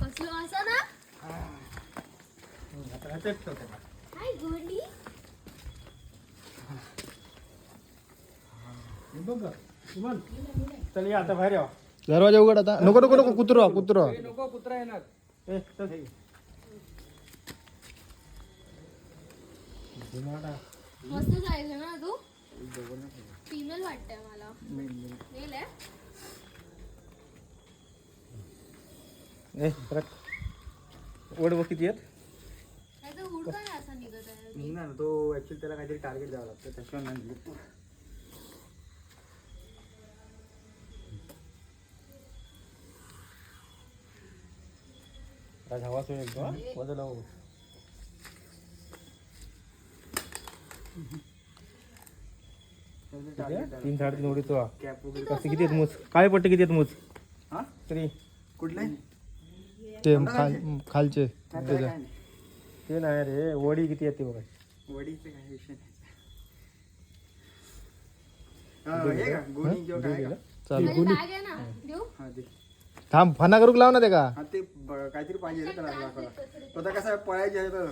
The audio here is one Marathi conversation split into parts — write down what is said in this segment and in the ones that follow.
कसलं असं ना हम्म, आता. हाय गोंडी चल या बाहेर या दरवाजा उघड आता. नको नको नको कुत्रो कुत्रो. नको कुत्रा येणार. ए चल हे. जुनाट आहे. मस्त जायचं ना तू? फिमेल वाटतंय मला. मेल आहे? ए परत. ओढ बघ किती आहेत. निघणार तो ऍक्च्युली त्याला काहीतरी टार्गेट द्यावं लागतं त्याशिवाय नाही निघत. हवा सोय एकदम हा? बाजूला हो. त्याला किती target आहे? द्यावं तीन साडेतीन उडी तो. कसे किती आहेत मूज? काळे पट्टे किती आहेत मूज? हा? तरी. कुठले? ते खाल खालचे. काय. ते नाही रे. वडी किती आहेत ते बघा. वडीचे काही विषय नाही. हा, हे काय हा थांब फना करूक लाव ना ते का? हा ते ब- काहीतरी पाहिजे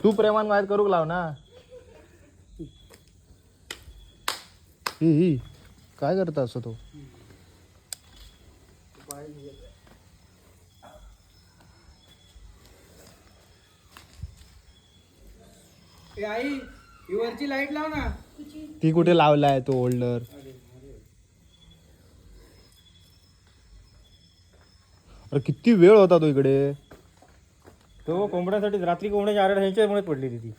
तो प्रेमान माहीत करूक लाव ना? ही ही काय करता असं तो? ए आई ही वरची लाइट लाव ना. ती कुठे लावलाय तो होल्डर? अरे किती वेळ होता तो इकडे. तो कोंबड्यासाठी रात्री कोंबड्याची आरड ह्याच्यामुळे पडलेली ती.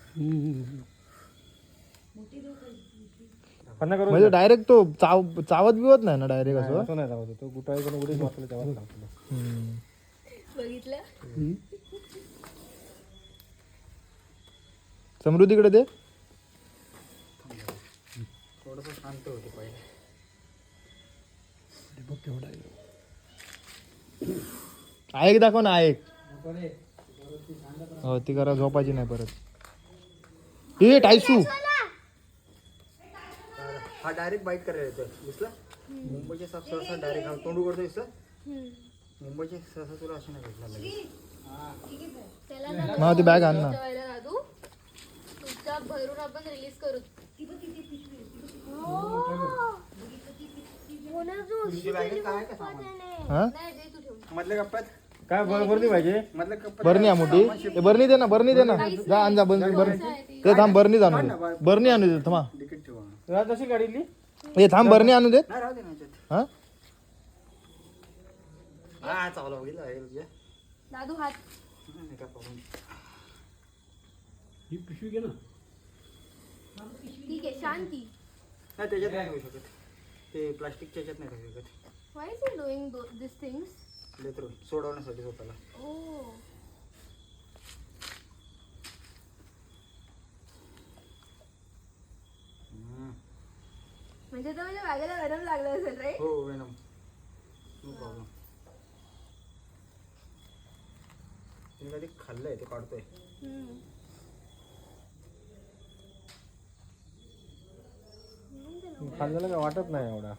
पन्ना करून म्हणजे डायरेक्ट तो चाव चावत बिवत नाही ना डायरेक्ट असं? नाही जावं तो गुटाळी उडीच वाचलं तेव्हा हम्म. बघितलं समृद्धीकडे दे. थोडस शांत होते पहिले. ऐक दाखव ना ऐक हो ती करा झोपायची नाही परत. ए टायसू. हा डायरेक्ट बाईट करायला येतोय. दिसला? मुंबईचे साप सहसा डायरेक्ट हा तोंड उघडतो दिसलं? मुंबईचे सहसा तुला असं नाही भेटणार लगेच. मग ती बॅग आण ना. जेवायला दादू तुझ्या भरून आपण रिलीज करू तुझी बॅगेत काय आहे का सामान? हा? नाही दे तू ठेवून मधल्या कप्प्यात? काय बरोबर नाही पाहिजे? मधल्या कप्प्यात बरणी मोठी. ए, बरणी दे ना बरणी दे ना. जा आण जा बरणी बरणी ते थांब बरणी आणू दे बरणी आणू दे थांबा. तशी गाडीली ए थांब बरणी आणू दे नाही राहू दे ना याच्यात. हा? हा चावला बघितलं आहे तुझ्या दादू हात. नाही. ठीक आहे शांती. नाही त्याच्यात नाही होऊ शकत. ते प्लास्टिकच्या याच्यात नाही राहू शकत. Why is he doing this things सोडवण्यासाठी स्वतःला. ओ म्हणजे तर माझ्या बॅगेला गरम लागलं असेल राईट हो वेनम. नो प्रॉब्लेम तिने कधी खाल्लंय ते काढतोय. खाल्लेलं काय वाटत नाही एवढा.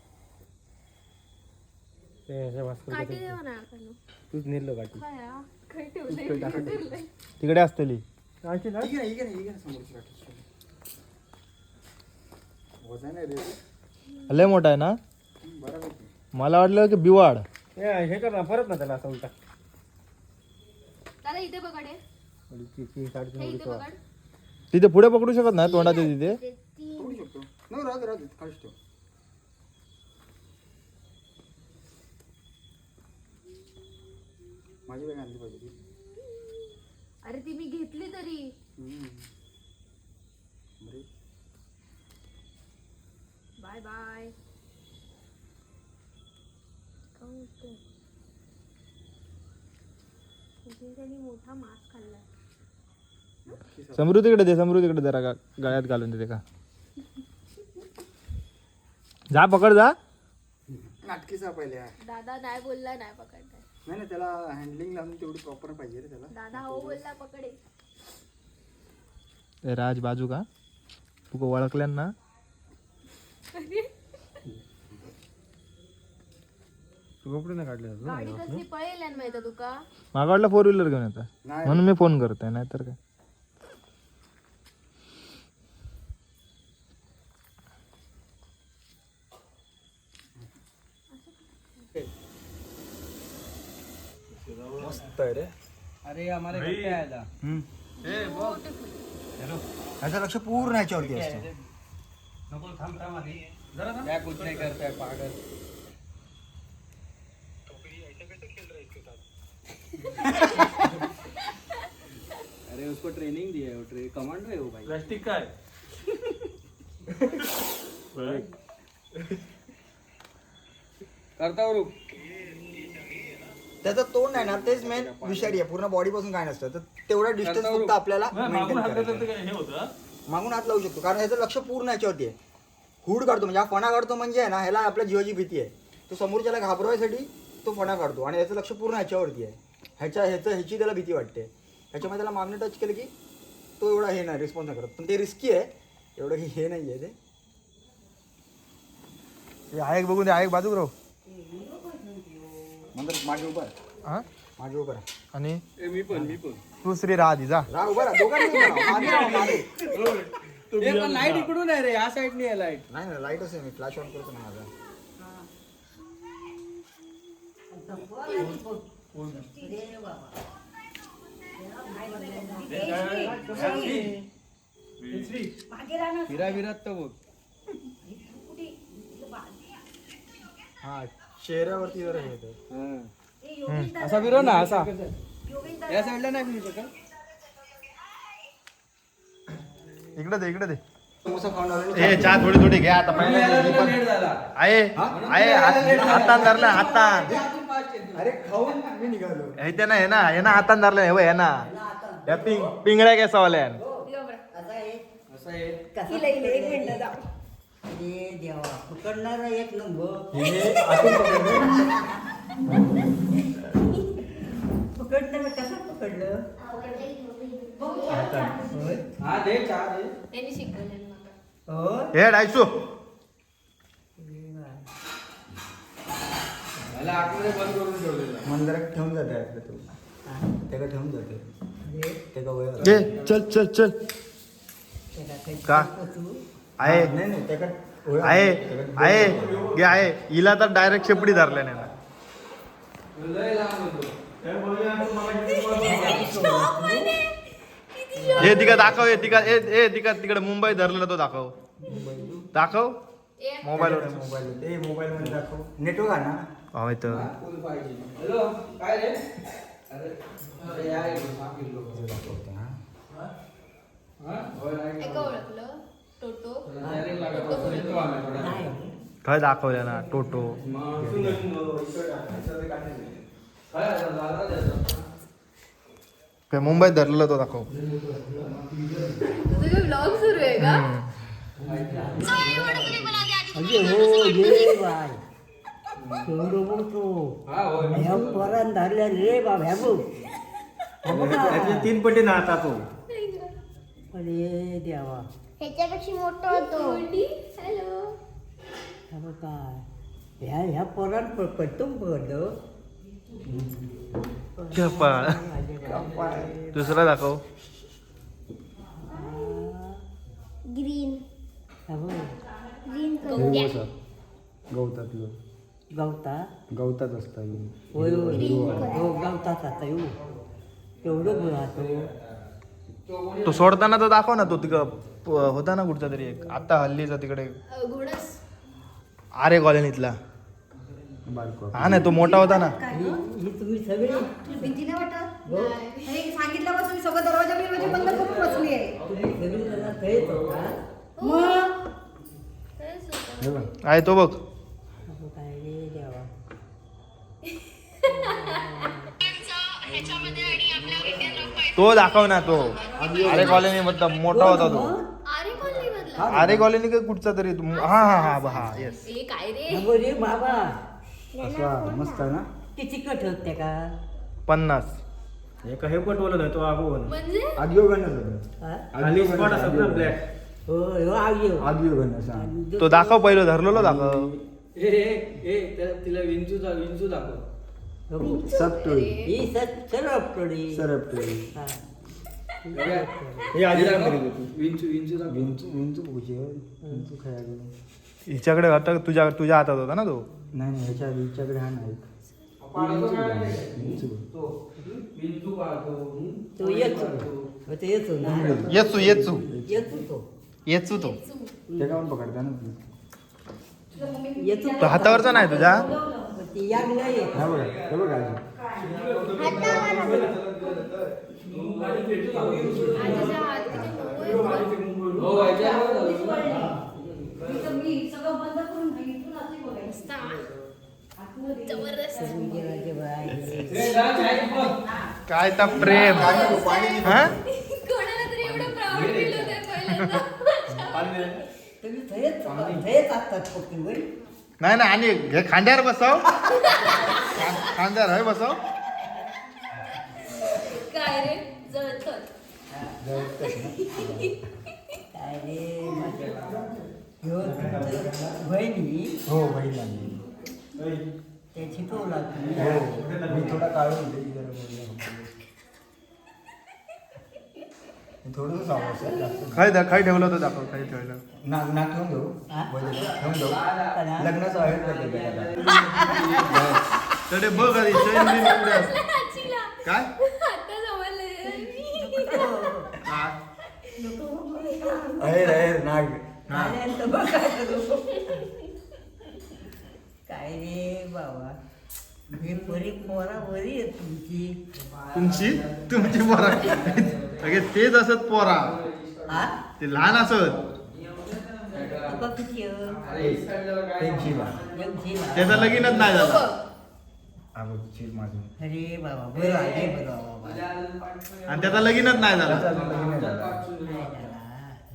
ते भास्कर देवा ना. तूच नेलं काठी. काय हा? काय ठेवलंय. तिकडे असतली. आणखी ना समोरची काठी. वजन आहे रे. लय मोठा आहे ना मला वाटलं की बिवाड हे हे कर ना परत ना त्याला असं उलटा दादा इथे पकड हे. उडी ती- ती साडेतीन हे उडी इथे तो. पकड तिथे पुढे पकडू शकत नाही तोंडाच्या तिथे. पकडू शकतो नाही खालीच ठेव माझी बॅग आणली पाहिजे ती अरे ती मी घेतली तरी हम्म. बाय बाय त्यांनी मोठा मास्क खाल्लाय समृद्धीकडे दे समृद्धीकडे जरा गळ्यात घालून देते का? जा पकड जा. नाटकीचा पहिले. हा. दादा नाही बोलला नाही पकडताय नाही नाही त्याला हँडलिंग लावून तेवढी प्रॉपर पाहिजे रे त्याला. दादा हो बोलला पकडे राज बाजू का? तू ओळखल्यान ना? कपडे नाही काढले? गाडी कसली पळेल माहिती तुका? मागा वाटलं फोर व्हीलर घेऊन येतात नाही. म्हणून मी फोन करतोय नाहीतर काय? मस्त आहे रे. अरे हमारे घर पे आया था लक्ष पूर्ण ह्याच्यावरती असतं. क्या कुछ नहीं करता है पागल? अरे उसको ट्रेनिंग दिया है वो ट्रे कमांडो है वो भाई. प्लास्टिक काय करता हूँ रुक. त्याचं तोंड आहे ना तेच मेन विषारी आहे. पूर्ण बॉडी पासून काय नसतं. तर तेवढा डिस्टन्स फक्त आपल्याला maintain करायचा आहे. हे होतं? मागून हात लावू शकतो. कारण ह्याचं लक्ष पूर्ण ह्याच्यावरती आहे. हुड काढतो म्हणजे हा फणा काढतो म्हणजे आहे ना ह्याला आपल्या जीवाची भीती आहे. तो समोरच्याला घाबरवायसाठी तो फणा काढतो आणि याचं लक्ष पूर्ण ह्याच्यावरती आहे. ह्याच्या ह्याचं ह्याची त्याला भीती वाटते. ह्याच्यामध्ये त्याला मागणी टच केलं की तो एवढा हे नाही रिस्पॉन्स नाही करत. पण ते रिस्की आहे. एवढं की हे नाही आहे ते. हे आहे एक बघून दे आहे एक बाजू राव नंतर मागे उभा राहा. हा? मागे उभा राहा. आणि? ए, मी पण मी पण. दुसरी राहा आधी जा. राहा उभा राहा. दोघांनी उभा राहा. मागे राहा, मागे. ए पण लाइट इकडून आहे रे या साईड नाही आहे लाइट नाही ना लाईटच आहे मी फ्लॅश ऑन करतो ना माझा. फिरा विरात तर बघ. हा चेहऱ्यावरती जरा हे येतं असा फिरव ना असा. या साईडला नाही फिरू शकत. इकडे दे इकडे दे. ए चहा थोडी थोडी घ्या. आता पहिला झाला. आहे आहे हातान धरलं हातान. अरे खाऊन मी निघालो. हे ते ना हे ना हे ना हातान धरलं हे बघ, हे ना. या पिंग पिंगळ्या कॅसा वाल्यान असं आहे अरे देवा पकडणार एक नंबर. हे कसं पकडलं? हा दे चहा दे. त्यांनी शिकवलेलं मला. डायसू. मला आतमध्ये बंद करून ठेवलेलं मन जरा ठेवून जाते आपलं तू. त्याला ठेवून जाते? त्याला वय ये चल चल चल. का आहे. नाही नाही त्याला आहे त्याला- आहे घे आहे. हिला तर डायरेक्ट शेपडी धरल्याने ना. लय लांब होतो. हे तिका दाखव हे तिका ए ए तिका तिकडे मुंबई धरलेला तो दाखव. दाखव. ए मोबाईलवर मोबाईल ते मोबाईल मध्ये दाखव. नेटवर्क आहे ना? हा इथं हॅलो काय रे? अरे अरे या रे सांगितलं दाखवते होय नाही एका ओळखलं? टोटो? डायरेक्ट लागत होतं. येतो आम्ही थोड्या. काय दाखवलं ना टोटो. तू काय? काय मुंबईत धरलेला तो दाखव काय? हो हा तीन पटी ना? आता तो। अरे देवा। ह्याच्यापेक्षा मोठा होतो. हॅलो ह्या बघा ह्या ह्या पोरान पकडतो पकडलं. कपाळ दुसरा दाखव ग्रीन ग्रीन गवतातलं गवता गवतात असतं होय होय हो गवतात आता येऊ एवढं राहतो तो सोडताना तर दाखव ना तो तिकडं होता ना कुठचा तरी एक आता हल्लीचा तिकडे घोडस आरे कॉलनीतला हा ना तो मोठा होता ना. ही ही तुम्ही सगळे भीती नाही वाटत? नाही सांगितलं बा तुम्ही सगळं दरवाजा बिरवाजा बंद करून बसली आहे. मग? तो बघ. तो दाखव ना तो. आरे कॉलनी मतलब मोठा होता तो. आरे कॉलनी मधला आरे कॉलनी का कुठचा तरी? तो- हा हा हा हा येस ए काय रे बाबा. असं मस्त आहे ना? किती कट होते का? पन्नास. एक हे पट बोलत आहे तो आगो म्हणजे? होतं हा? खाली स्पॉट असत ना ब्लॅक हो हो तो दाखव पहिलं धरलेलो दाखव. ए ए ए त्याला- तिला विंचू दा- विंचू दाखव. ही हा. हे आधी विंचू विंचू दाखव. विंचू विंचू बघूची विंचू खायला गेलो. हिच्याकडे आता तुझ्या तुझ्या हातात होता ना तो? नाही नाही ह्याच्या हिच्याकडे हा नाही. तो. येतो. तो येतो ना. येचू येचू येतो. तो. येचू तो. ते का पण पकडता ना ती. येतो तो. हातावरचा नाही तुझ्या ती याग नाही येत. हा बघा हे बघा आजी. आजीच्या हात किती मऊ असतात फक्त होय. नाही नाही आणि घे खांद्यावर बसव. खांद्यावर आहे बसव. काय रे? काय ह्यो बहिणी. हो बहीण. लागली ते हो मी थोडा काढून दिली जरा बोलला. थोडंसं सांगायचं जास्त खाय दा- खाय ठेवलं होतं दाखव खाय ठेवलं नाक नाक ठेवून देऊ हा? ठेवून देऊ. लग्नाचं आहे करते त्याला. तडे बघ आधी चैन बिन उघडे असते. आजीला काय काय? अहेर अहेर नाग बघ काय रे बाबा? ही परी पोरा बरी आहे तुमची. तुमची? तुमची पोरा. सगळे तेच असत पोरा. हा? ते लहान असत. तुका किती. त्याचा लगीनच नाही झाला. हा बघ चिल माझं. अरे बाबा बरं आहे बरं बाबा. आणि त्याचा लगीनच नाही झाला. त्याचं लग्न नाही झालं. नाही.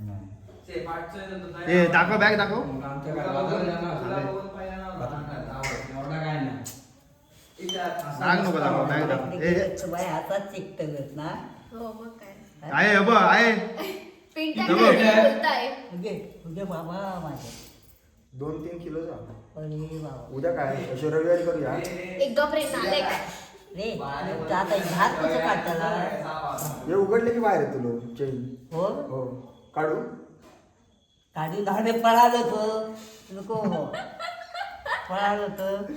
नाही. ए दाखव बॅग दाखव. आमच्या या ना, तुला बघून पाहिलं ना, एवढा काय नाही. नको दाखव दाखव ए ए, हातात ना? हो मग काय? आहे हे आहे. पिंटा इथं बघ. काय बोलताय. उगे उगे बाबा माझे दोन तीन किलोचा अरे बाबा उद्या काय? अशी रविवारी करूया एक रे आता कसं काढताला हे उघडले की बाहेर येतो लो चैन? हो? हो. काढू? काढून धाडे पळालं होतं नको. पळालं होतं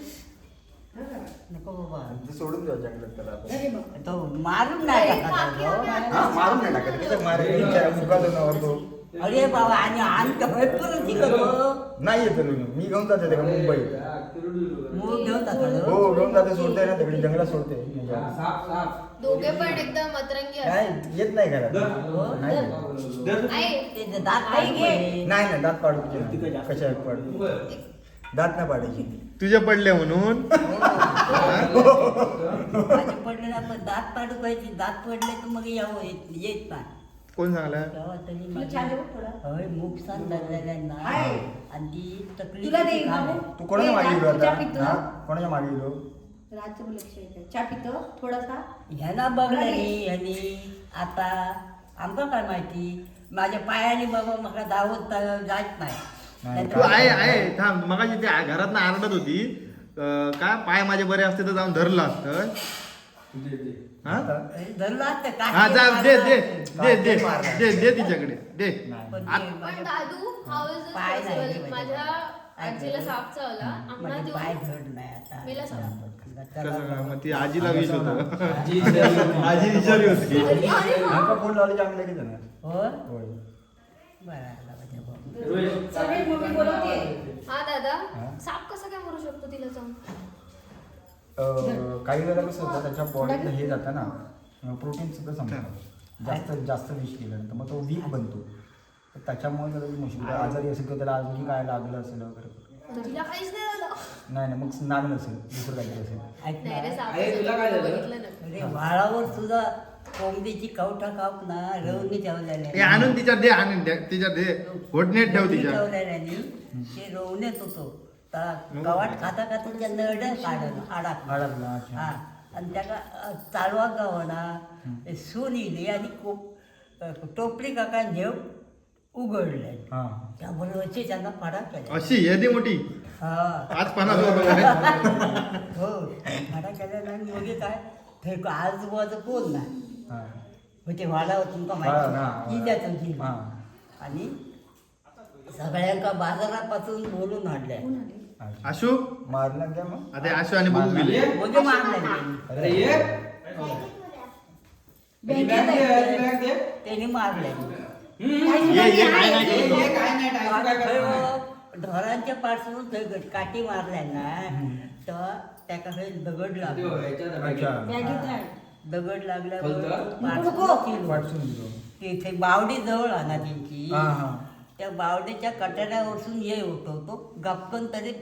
नको बाबा. ते सोडून जंगलात त्याला. तो मारून नाही हा मारून नाही टाकत. कसं मारेल मुखात तो तो. अरे बाबा आणि अंत भरपूर शिकतो नाही येतो मी मी घेऊन जाते ते का मुंबई हा, मूग घेऊन हो जाते सोडते ना तिकडे. जंगलात सोडते. साप साप दोघे पण एकदम अतरंगी काय असतात येत नाही घरात. हो. नाही येत. आहे ते दात नाही नाही दात पाडू कशा पाडू? दात नाही पाडायची तुझे पडले म्हणून. माझे पडले ना पण दात पाडू पाहिजे दात पडले तर मग यावं येत येत नाही कोण सांगला? तेव्हा तरी थोडा? होय मूग सांग धरलेल्यांना आहे. आणि ती तकलीफ तुला देईन झाली. बाबू. तू कोणाच्या मागे गेलो आता पितो. हा? कोणाच्या मागे गेलो रातचं लक्ष येतं. चहा पितो थोडासा ह्याला बघणारी ह्यानी आता आमका काय माहिती? माझ्या पायाने बाबा मला धावत जात नाही नाही, तू आहे आहे. थांब मगाशी ते घरात आरडत होती. अं, काय पाय माझे बरे असते तर जाऊन धरलं असतं. दे, दे. हा? धरला असतं काय हा जा दे दे दे दे. दे दे तिच्याकडे दे. पण दादू हाऊ इज पाय नाही. माझ्या आजीला साप चावला. आम्हाला माझे पाय देऊ. धड नाही आता. मेला साप. कसं काय? मग ती आजीला विष होत. आजी इथे- आजी विचारी होती. अरे, अरे, हा. फोन लावले की हो? बरं आला माझ्या बाबा. रोहित, सगळी मम्मी बोलवते हा दादा? साप कसा काय मरू शकतो तिला जाऊन अं, काही वेळेला कसं होतं त्याच्या बॉडीत हे जातं ना प्रोटीन सुद्धा संपतं. जास्त जास्त विष केल्यानंतर मग तो वीक बनतो. तर त्याच्यामुळे जर मुश्किल आजारी असेल किंवा त्याला अजूनही काय लागलं असेल वगैरे. तर तिला काहीच नाही झालं. नाही नाही मग नाग नसेल दुसरं काहीतरी असेल. ऐक नाही रे ना. साप आई, तुला काय झालं? बघितलं ना अरे वाळावर सुद्धा कोंबडीची कवठा काप ना रवणी ठेवलेल्या हे आणून तिच्या दे आणून दे तिच्या दे. ठेव तिच्या ठेवलेल्यानी ते रवण्यात होतो. गवाट खाता खाता त्या नरड्यात काढलं हाडात अडकला अच्छा. हा. आणि त्याका अ, चालवा गावना सून येली आणि खूप अ, टोपली काका नेव उघडले. हा. त्याबरोबरची त्यांना पाडा केला. अशी यादी मोठी. हा. आज पाना हो. पाडा केलेला आणि मग काय? थंय आजूबाजू कोण नाही? हा ते वाडावर तुमका माहिती जिल्हा हा आणि सगळ्यांका बाजारापासून बोलून हाडले आशू? मारलं काय मग? आता आशू आणि बघू गेले. म्हणजे मारले त्यांनी. मारले? ढोरांच्या पासून थंय गट- काठी मारल्या ना तर त्याका थंय दगड ते लागलो दगड लागल्यावर तिथे बावडी जवळ आणा त्यांची. हा हा. त्या बावडीच्या कटाऱ्यावरसून ये होतो तो गपकन तरी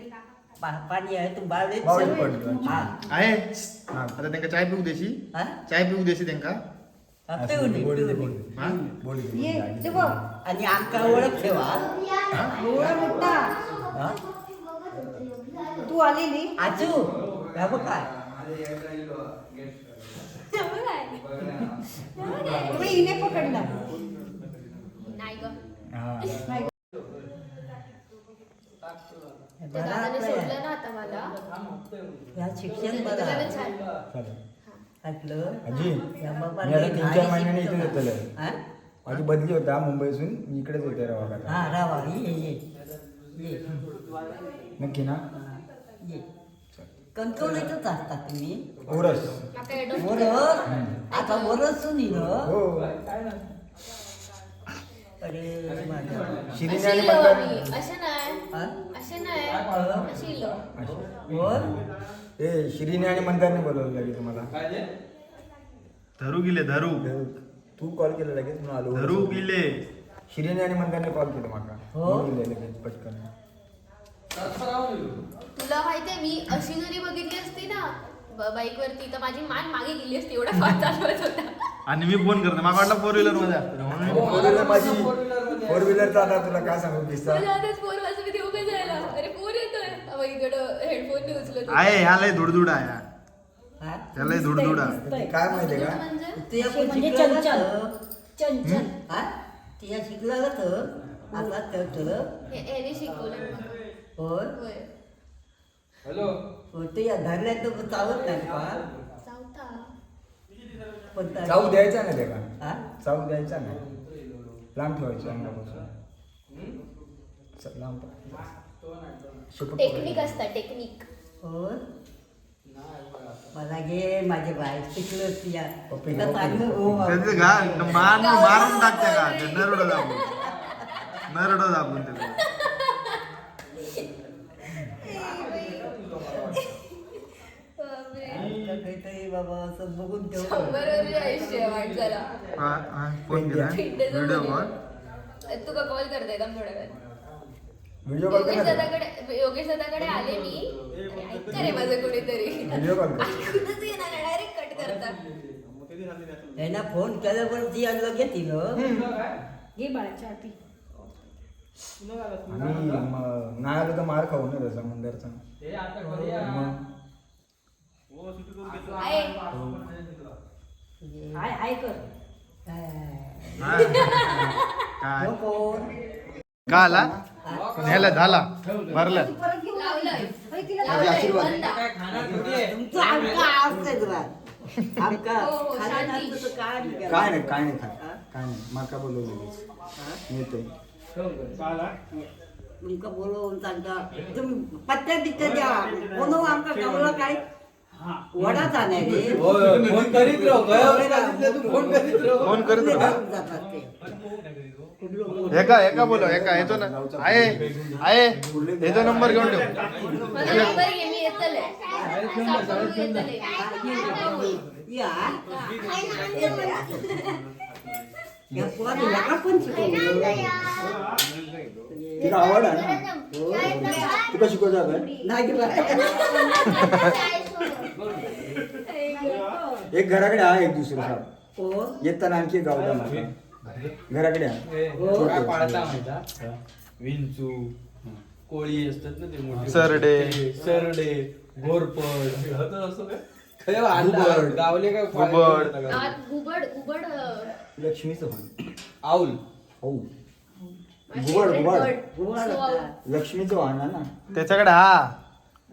पा- पाणी आहे तो. हा. आहे. हा. आता त्यांका चाय पिऊ देशी? हा? चाय पिऊ देशी त्यांका? हा, असं पिऊन ये, बोली, पिऊन बोली. ये. हा? बोली ये बोली. ते बघ आणि आमका ओळख ठेवा हा? तू आलेली? आजू ह्या बघ काय त्यामुळे काय? त्यामुळे काय? तुम्ही हिने पकडला. नाही ग. हा. त्या बरं दादाने आपलं सोडलं ना आता मला. ह्या शिक्षण बरं त्याला आहे. छान चालेल. ऐकलं? आजी या बाबा मी आता तीन चार महिन्याने इथे शिकतो. येतलं हा? माझी बदली होता मुंबईसून मी इकडेच होते हा रावा ये ये ये. नक्की ना? ये. कंट्रोलच असता तुम्ही. ओरस. वरस आता वरस सुनी न हो. अरे शिरीने आणि इलो मंदार मी. असे नाही. हा? असे नाही. अशी इलो. वर ए शिरीने आणि मंदारने बोलवलं लगेच तुम्हाला? धरू गेले धरू. तू कॉल केला लगेच म्हणून आलो. धरू गेले. शिरीने आणि मंदारने कॉल केला माका. हो? गेले लगेच पटकन. तुला माहितीये मी अशी जरी बघितली असती ना बाईक वरती तर माझी मान मागे गेली असती एवढा फास्ट चालवत होता. आणि मी फोन करतो मला वाटलं फोर व्हीलरमध्ये असतं. म्हणून मी- फोर व्हीलर माझी फोर व्हीलरचा आता तुला काय सांगू किस्सा? तुझ्या हातात फोन वाजून मी देऊ काय जायला? अरे फोन येतोय. इकडं हेडफोन उचलत. आहे ह्या लय धुडधुड आहे. हा. हा? लय धुडधुड दिसतंय. काय माहितीये का? म्हणजे? ते आपण म्हणजे शिकलं चंचल. चंचल हा? तिला शिकलं आता तर हे- याने शिकवलं. होय. होय. हॅलो. हो, ते या धरल्या तर चालत नाही का? चावता. पण त्या- चावू द्यायचा ना त्याला हा? चावू द्यायचा नाही. लांब ठेवायचं अंगापासून. च- लांब शेपूट टेक्निक असतात टेक्निक होय. मला घे माझे तिला चांगलं पप्पी. हो त्याचं घा मार मारून टाकते का? ते नरडो दाबून. नरडो दाबून ते बापरे. काहीतरी बाबा असं बघून ठेव. शंभर वर्ष आयुष्य आहे माणसाला हा, हा, फोन केला. व्हिडिओ तुका कॉल करता थोड्या वेळात. व्हिडिओ कॉल योगेश कर दादाकडे योगेश दादाकडे आले मी. रे माझं कोणीतरी. व्हिडिओ कॉल कर. ऐकूनच येणार डायरेक्ट कट करतात यांना फोन केल्यावर ती आणलं घेतील घे बाळा चहा पी आणि नाही आलं तर मार खाऊ ना त्याचा मंदिरचा. हे मग? हाय हाय कर. हा. काय? का आला न्यायला झाला. भरलं. काय हो, हो, काय. काय नाही काय नाही खाय काय नाही. माका बोलवलं येते तुमका बोलवून सांगता तुम्ही पत्त्या बित्त्या द्या कोण आमका कमला काय? वडा होय, फोन करीत राहू गयावर सांगितलं तू फोन करीत राहू. फोन करत कुठले राहा. जाऊन जातात ते. कुठलं बोल- एका एका बोलो एका. येतो ना. आहे आहे. याचा नंबर घेऊन ठेव. माझा नंबर घे मी येतले. सापडून येतले. या. या पोराला लगा पण शिकवलं तिला आवड आहे ना? तुला शिकवता काय नाही बा. एक घराकडे आहे एक दुसरं साप कोण येताना आणखी एक गावला माका घराकडे आहे हे, काय पाळता माहिता विंचू कोळी असतात ना ते मोठे सरडे. ते सरडे घोरपड असं काय घुबड. गावले काय घुबड. आत उबड अं, लक्ष्मीचं पण आऊल. हो घुबड घुबड घुबड So, ना? त्याच्याकडे हा.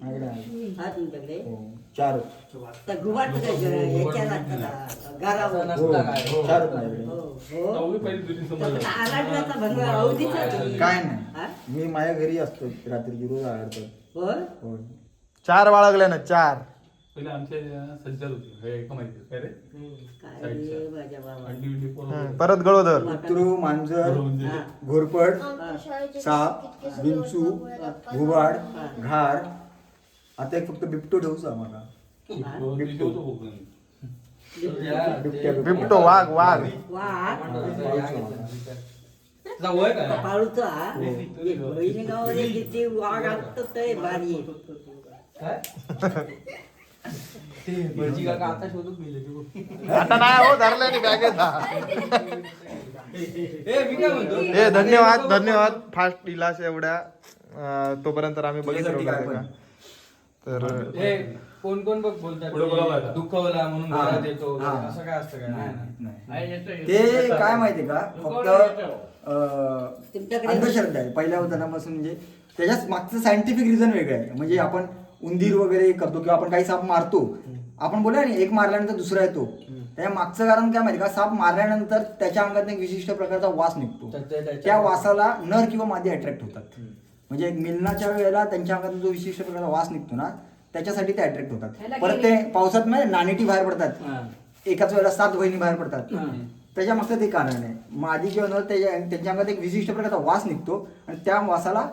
माझ्याकडे आहे. हा तुमच्याकडे? हो, चार. तर घुबड तर काय लागतात हो नसता चार माझ्याकडे हो हो. अवधीचा हा? नाही. मी माझ्या घरी असतो रात्री रोज आढळतो होय? हो चार बाळगले ना चार. पहिले आमच्या सज्जल होती. हे का माहिती काय रे? काय रे माझ्या बाबा. अंडी बिंडी पोरं हम्म, परत गळोदर. कुत्रू मांजर म्हणजे हा. घोरपड साप विंचू घुबाड घार. आता एक फक्त बिबटो ठेवूच आम्हाला. तो ठेवतो कोकण बिबट्या बिबटो वाघ वाघ. वाघ? तुझा वय काय? पाळूचा बहिणी गावाला किती वाघ असतो ते भारी काय? काका आता शोधून गेले ते आता नाही हो धरले बॅगेत हा. धन्यवाद धन्यवाद फास्ट दिलास एवढ्या तोपर्यंत आम्ही बघितलं तर कोण कोण बघ बोलतात. दुखवला म्हणून हा. घरात येतो. असं काय असतं काय नाही, नाही. नाही. ते काय माहितीये का फक्त अंधश्रद्धा आहे पहिल्या उदाहरणापासून म्हणजे त्याच्याच मागचं सायंटिफिक रिझन वेगळं आहे म्हणजे आपण उंदीर वगैरे करतो किंवा आपण काही साप मारतो. आपण बोलूया ना एक मारल्यानंतर दुसरा येतो. त्याच्या मागचं कारण काय माहिती का? साप मारल्यानंतर त्याच्या अंगात एक विशिष्ट प्रकारचा वास निघतो. त्या- वासाला नर किंवा मादी अट्रॅक्ट होतात. म्हणजे मिलनाच्या वेळेला त्यांच्या अंगातून जो विशिष्ट प्रकारचा वास निघतो ना त्याच्यासाठी ते अट्रॅक्ट होतात. परत ते पावसात नाही नानेटी बाहेर. पडतात. एकाच वेळेला सात बहिणी बाहेर पडतात. त्याच्या मागचं ते कारण आहे. मादी किंवा नर त्याच्या त्यांच्या अंगात एक विशिष्ट प्रकारचा वास निघतो आणि त्या वासाला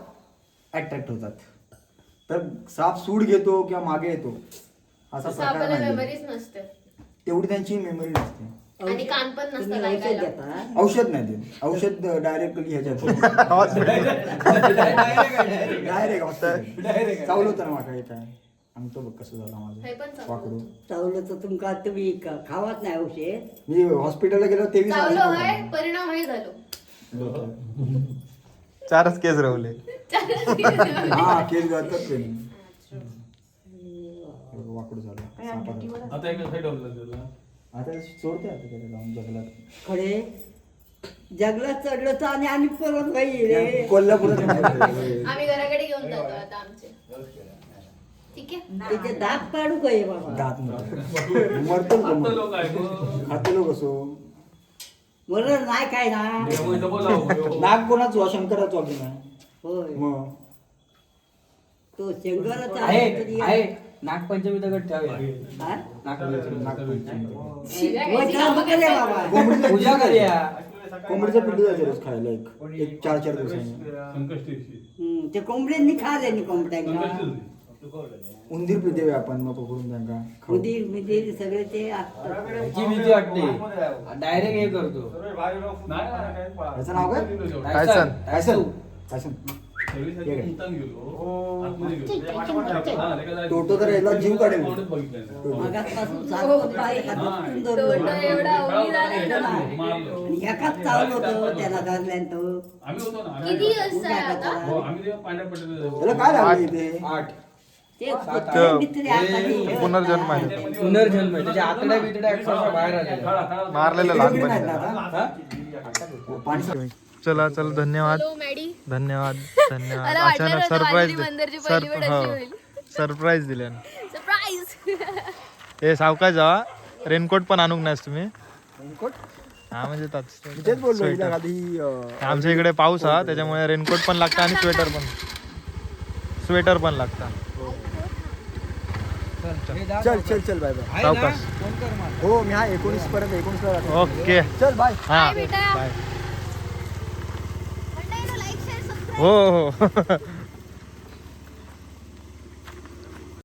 अट्रॅक्ट होतात. तर साप सूड घेतो किंवा मागे येतो असा प्रकार सापाला नाही नसते. तेवढी त्यांची मेमरी नसते. आणि कान पण नसतं तुम्ही औषध ऐकायला घेता? औषध नाही देत. औषध डायरेक्ट ह्याच्यात डायरेक्ट चावलं होतं ना हे काय सांगतो बघ कसं झालं हे माझं चावलं. वाकडू. चावलं तर तुमका तुम्ही ख- खावाच नाही औषध? मी हॉस्पिटलला गेलो तेवीस चावलो परिणाम हे झालो. चारच केस रवले हा केस गळतात वाकडू झालं. सापाचं. आता एक साईड ऑफला त्याला आता सोडते आता त्याला जंगलात. खडे. जंगलात चढलो तर आणि आम्ही परत बाई रे कोल्हापुरात आम्ही घराकडे घेऊन जातो आता आमचे. ठीक आहे? दात पाडू काय बाबा? दात मरतो आता लोक. खाते असो. बरं नाही काय ना हो. नाग कोणाचो शंकराचो की नाही होय. मग तो शंकराचा आहे नागपंचमी दगड ठेवूया हा? नागपंचमी नागपंचमी. शिव्या मग घ्यायची काम कामं करे करताय. बाबा. कोंबडीचं पूजा करूया. कोंबडीचं पिल्लू जायचं रोज खायला एक. एक चार चार दिवसांनी. संकष्टी दिवशी. हम्म, ते कोंबड्यांनी खाल्ले कोंबड्यांना संकष्टी दिवशी. उंदीर पिदेवे आपण मग पकडून त्यांना खाऊ. उदीर बिदीर सगळे ते असतात ह्याची भीती वाटते. डायरेक्ट हे करतो. नाही, नाही, याचं नाव काय? हा. टोटो तर याला जीव काढेल. मगासपासून एकाच चावलं होतं त्याला धरल्यान तो किती हो, काय लागलं इथे आठ पुनर्जन्म आहे पुनर्जन्म आहे. त्याच्या आतड्या बितड्या अक्षरशः बाहेर आलेल्या मारलेलं लहानपणी चला चल धन्यवाद. धन्यवाद धन्यवाद. अचानक सरप्राईज. सरप्राईज दिले सरप्राईज हे सावकाश जावा. रेनकोट पण आणूक नाहीस तुम्ही. रेनकोट? हा म्हणजे आमच्या इकडे पाऊस हा त्याच्यामुळे रेनकोट पण लागतं आणि स्वेटर पण. स्वेटर पण लागतं. चल चल चल बाय बाय. सावकाश. हो मी हा एकोणीस पर्यंत एकोणीस ला ओके. चल बाय. हा. बाय हो हो